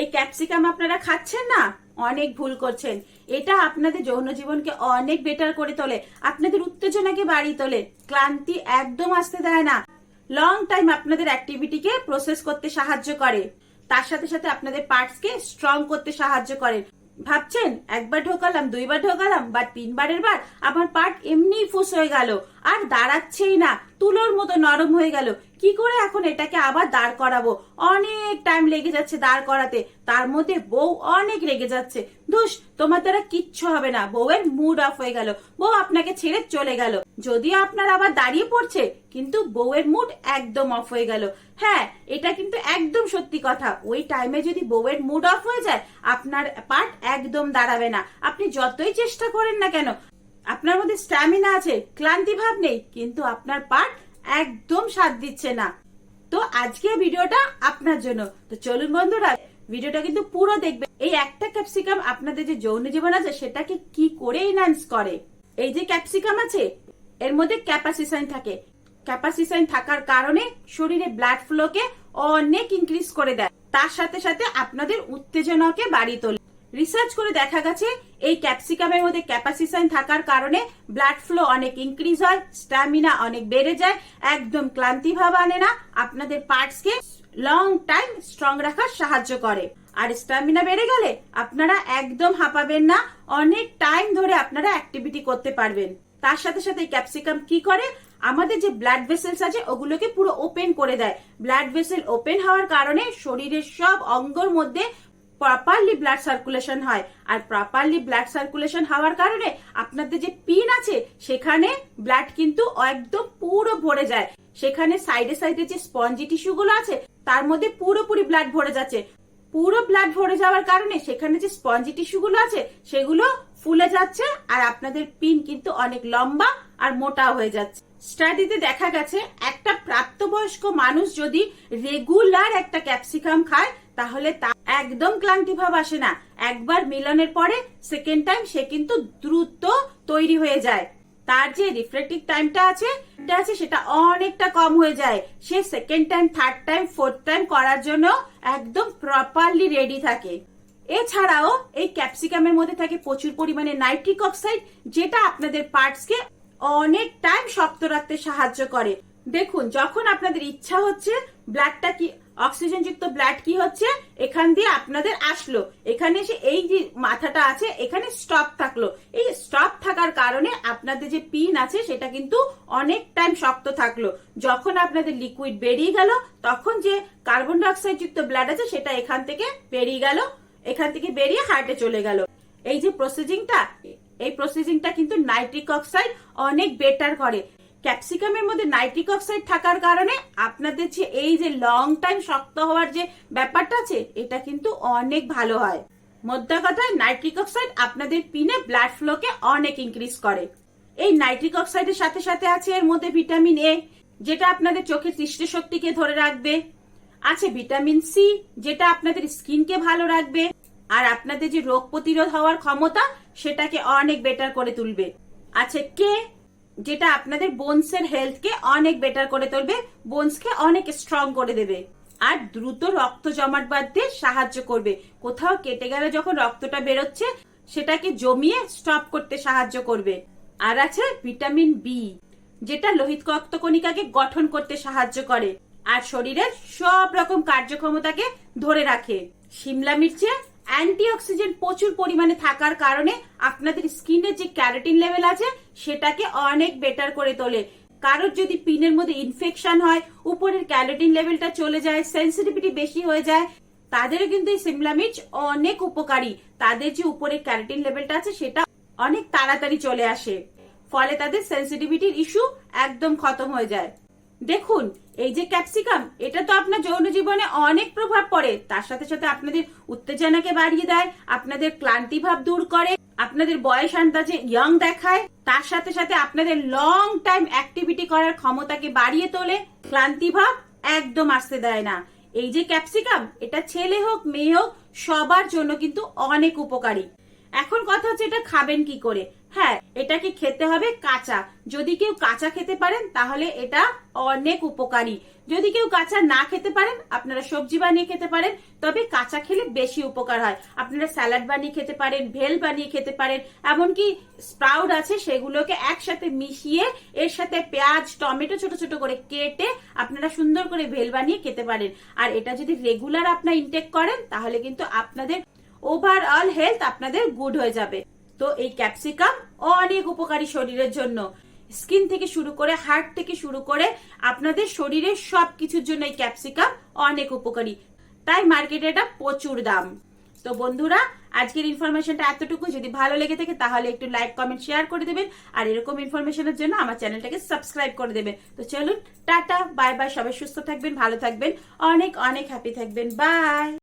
এই ক্যাপসিকাম আপনারা খাচ্ছেন না? অনেক ভুল করছেন। এটা আপনাদের যৌন জীবনকে অনেক বেটার করে তোলে। আপনাদের উত্তেজনাকে বাড়িয়ে তোলে। ক্লান্তি একদম আসতে দেয় না। লং টাইম আপনাদের অ্যাক্টিভিটিকে প্রসেস করতে সাহায্য করে। তার সাথে সাথে আপনাদের পার্টসকে স্ট্রং করতে সাহায্য করে। ভাবছেন, একবার ঢোকালাম, দুইবার ঢোকালাম, বা তিনবারের বার, আমার পাট এমনিই ফুস হয়ে গেল। আর দাঁড়াচ্ছেই না, তুলোর মতো নরম হয়ে গেল। কি করে এখন এটাকে আবার দাঁড় করাবো? অনেক টাইম লেগে যাচ্ছে দাঁড় করাতে। তার মধ্যে বউ অনেক রেগে যাচ্ছে। ধুস, তোমার দ্বারা কিচ্ছু হবে না। বউয়ের মুড অফ হয়ে গেল। বউ আপনাকে ছেড়ে চলে গেল। যদিও আপনার আবার দাঁড়িয়ে পড়ছে, কিন্তু বউয়ের মুড একদম অফ হয়ে গেল। হ্যাঁ এটা কিন্তু সত্যি কথা। ওই টাইমে যদি বউয়ের মুড অফ হয়ে যায়, আপনার পার্ট একদম দাঁড়াবে না। আপনি যতই চেষ্টা করেন না কেন, আপনার মধ্যে স্ট্যামিনা আছে, ক্লান্তি ভাব নেই, কিন্তু আপনার পার্ট একদম সাথ দিচ্ছে না। তো আজকে ভিডিওটা আপনার জন্য। তো চলুন বন্ধুরা, ভিডিওটা কিন্তু পুরো দেখবে এই একটা ক্যাপসিকাম আপনাদের যে যৌন জীবন আছে, সেটাকে কি করে এনহান্স করে? এই যে ক্যাপসিকাম আছে, এর মধ্যে ক্যাপাসিসাইন থাকে। ক্যাপাসিসাইন থাকার কারণে শরীরে ব্লাড ফ্লোকে অনেক ইনক্রিজ করে দেয়। তার সাথে সাথে আপনাদের উত্তেজনাকে বাড়িয়ে তোলে। রিসার্চ করে দেখা গেছে, এই ক্যাপসিকামের মধ্যে ক্যাপাসিসাইন থাকার কারণে ব্লাড ফ্লো অনেক ইনক্রিজ হয় স্ট্যামিনা অনেক বেড়ে যায়, একদম ক্লান্তি ভাব আনে না, আপনাদের পার্টসকে লং টাইম স্ট্রং রাখার সাহায্য করে। আর স্ট্যামিনা বেড়ে গেলে আপনারা একদম হাঁপাবেন না, অনেক টাইম ধরে আপনারা অ্যাক্টিভিটি করতে পারবেন। তার সাথে সাথে ক্যাপসিকাম কি করে? আমাদের যে ব্লাড ভেসেলস আছে, ওগুলোকে পুরো ওপেন করে দেয়। ব্লাড ভেসেল ওপেন হওয়ার কারণে শরীরের সব অঙ্গর মধ্যে প্রপারলি ব্লাড সার্কুলেশন হয়। আর প্রপারলি ব্লাড সার্কুলেশন হওয়ার কারণে আপনাদের যে পিন আছে, সেখানে ব্লাড কিন্তু একদম পুরো ভরে যায়। সেখানে সাইডে সাইডে যে স্পঞ্জি টিস্যু গুলো আছে, তার মধ্যে পুরোপুরি ব্লাড ভরে যাচ্ছে। পুরো ব্লাড ভরে যাওয়ার কারণে সেখানে যে স্পঞ্জি টিস্যু গুলো আছে, সেগুলো ফুলে যাচ্ছে আর আপনাদের পিন কিন্তু অনেক লম্বা আর মোটা হয়ে যাচ্ছে। স্টাডিতে দেখা গেছে একটা প্রাপ্তবয়স্ক মানুষ যদি রেগুলার একটা ক্যাপসিকাম খায়, তাহলে তা একদম ক্লান্তি ভাব আসে না। একবার মিলনের পরে সেকেন্ড টাইম সে কিন্তু দ্রুত তৈরি হয়ে যায়। তার যে রিফ্লেক্টিভ টাইমটা আছে আছে সেটা অনেকটা কম হয়ে যায়। সে second time, third time, fourth time করার জন্য একদম প্রপারলি রেডি থাকে। এছাড়াও এই ক্যাপসিকামের মধ্যে থাকে প্রচুর পরিমাণে নাইট্রিক অক্সাইড, যেটা আপনাদের পার্টসকে অনেক টাইম শক্ত রাখতে সাহায্য করে। দেখুন, যখন আপনাদের ইচ্ছা হচ্ছে ব্লাডটা কি অক্সিজেন যুক্ত ব্লাড কি হচ্ছে, এখান দিয়ে আপনাদের আসলো। এখানে এসে এই যে মাথাটা আছে, এখানে স্টপ থাকল। এই স্টপ থাকার কারণে আপনাদের যে পিন আছে, সেটা কিন্তু অনেক টাইম শক্ত থাকল। যখন আপনাদের লিকুইড বেরিয়ে গেল, তখন যে কার্বন ডাইঅক্সাইড যুক্ত ব্লাড আছে, সেটা এখান থেকে বেরিয়ে গেল। এখান থেকে বেরিয়ে হার্টে চলে গেল। এই যে প্রসেসিংটা এই প্রসেসিংটা কিন্তু নাইট্রিক অক্সাইড অনেক বেটার করে। ক্যাপসিকামের মধ্যে নাইট্রিক অক্সাইড থাকার কারণে আপনাদের যে এই যে লং টাইম শক্ত হওয়ার যে ব্যাপারটা আছে, এটা কিন্তু অনেক ভালো হয়। মোদ্দা কথায় নাইট্রিক অক্সাইড আপনাদের পিনে ব্লাড ফ্লোকে অনেক ইনক্রিজ করে। এই নাইট্রিক অক্সাইডের সাথে সাথে আছে এর মধ্যে ভিটামিন এ যেটা আপনাদের চোখের দৃষ্টিশক্তিকে ধরে রাখবে। আছে ভিটামিন সি, যেটা আপনাদের স্কিনকে ভালো রাখবে, আর আপনাদের যে রোগ প্রতিরোধ হওয়ার ক্ষমতা, সেটাকে অনেক বেটার করে তুলবে। আছে কে যেটা আপনাদের বোনসের হেলথকে অনেক বেটার করে তুলবে বোনসকে অনেক স্ট্রং করে দেবে। আর দ্রুত রক্ত জমাট বাঁধতে সাহায্য করবে। কোথাও কেটে গেলে যখন রক্তটা বেরোচ্ছে, সেটাকে জমিয়ে স্টপ করতে সাহায্য করবে। আর আছে ভিটামিন বি যেটা লোহিত রক্তকণিকাকে গঠন করতে সাহায্য করে। আর শরীরের সব রকম কার্যক্ষমতাকে ধরে রাখে। শিমলা মির্চে অ্যান্টিঅক্সিডেন্ট প্রচুর পরিমাণে থাকার কারণে আপনাদের স্কিনের যে ক্যারোটিন লেভেল আছে, সেটাকে অনেক বেটার করে তোলে। কারোর যদি পিনের মধ্যে ইনফেকশন হয়, উপরের ক্যালোটিন লেভেলটা চলে যায়, সেন্সিটিভিটি বেশি হয়ে যায়, তাদেরও কিন্তু এই সিমলা মির্চ অনেক উপকারী। তাদের যে উপরের ক্যারোটিন লেভেলটা আছে, সেটা অনেক তাড়াতাড়ি চলে আসে। ফলে তাদের সেন্সিটিভিটির ইস্যু একদম খতম হয়ে যায়। দেখুন, এই যে ক্যাপসিকাম এটা তো আপনার যৌন জীবনে অনেক প্রভাব পড়ে। তার সাথে সাথে আপনাদের উত্তেজনাকে বাড়িয়ে দেয়, আপনাদের ক্লান্তি ভাব দূর করে, আপনাদের বয়স আন্দাজে ইয়ং দেখায়, তার সাথে সাথে আপনাদের লং টাইম অ্যাক্টিভিটি করার ক্ষমতাকে বাড়িয়ে তোলে। ক্লান্তি ভাব একদম আসতে দেয় না। এই যে ক্যাপসিকাম এটা ছেলে হোক, মেয়ে হোক, সবার জন্য কিন্তু অনেক উপকারী। এখন কথা হচ্ছে এটা খাবেন কি করে? হ্যাঁ এটাকে খেতে হবে কাঁচা। যদি কেউ কাঁচা খেতে পারেন, তাহলে এটা অনেক উপকারী। যদি কেউ কাঁচা না খেতে পারেন, আপনারা সবজি বানিয়ে খেতে পারেন, তবে কাঁচা খেলে বেশি উপকার হয়। আপনারা স্যালাড বানিয়ে খেতে পারেন, ভেল বানিয়ে খেতে পারেন, এমনকি স্প্রাউট আছে, সেগুলোকে একসাথে মিশিয়ে, এর সাথে পেঁয়াজ, টমেটো ছোট ছোট করে কেটে আপনারা সুন্দর করে ভেল বানিয়ে খেতে পারেন। আর এটা যদি রেগুলার আপনারা ইনটেক করেন, তাহলে কিন্তু আপনাদের ওভারঅল হেলথ আপনাদের গুড হয়ে যাবে। তো এই ক্যাপসিকাম অনেক উপকারী শরীরের জন্য। স্কিন থেকে শুরু করে হার্ট থেকে শুরু করে আপনাদের শরীরের সব কিছুর জন্য এই ক্যাপসিকাম অনেক উপকারী। তাই মার্কেটে এটা প্রচুর দাম। তো বন্ধুরা, আজকের ইনফরমেশনটা এতটুকু। যদি ভালো লেগে থাকে তাহলে একটু লাইক কমেন্ট শেয়ার করে দেবেন। আর এরকম ইনফরমেশনের জন্য আমার চ্যানেলটাকে সাবস্ক্রাইব করে দেবেন। তো চলুন, টাটা বাই বাই সবাই সুস্থ থাকবেন, ভালো থাকবেন। অনেক অনেক হ্যাপি থাকবেন। বাই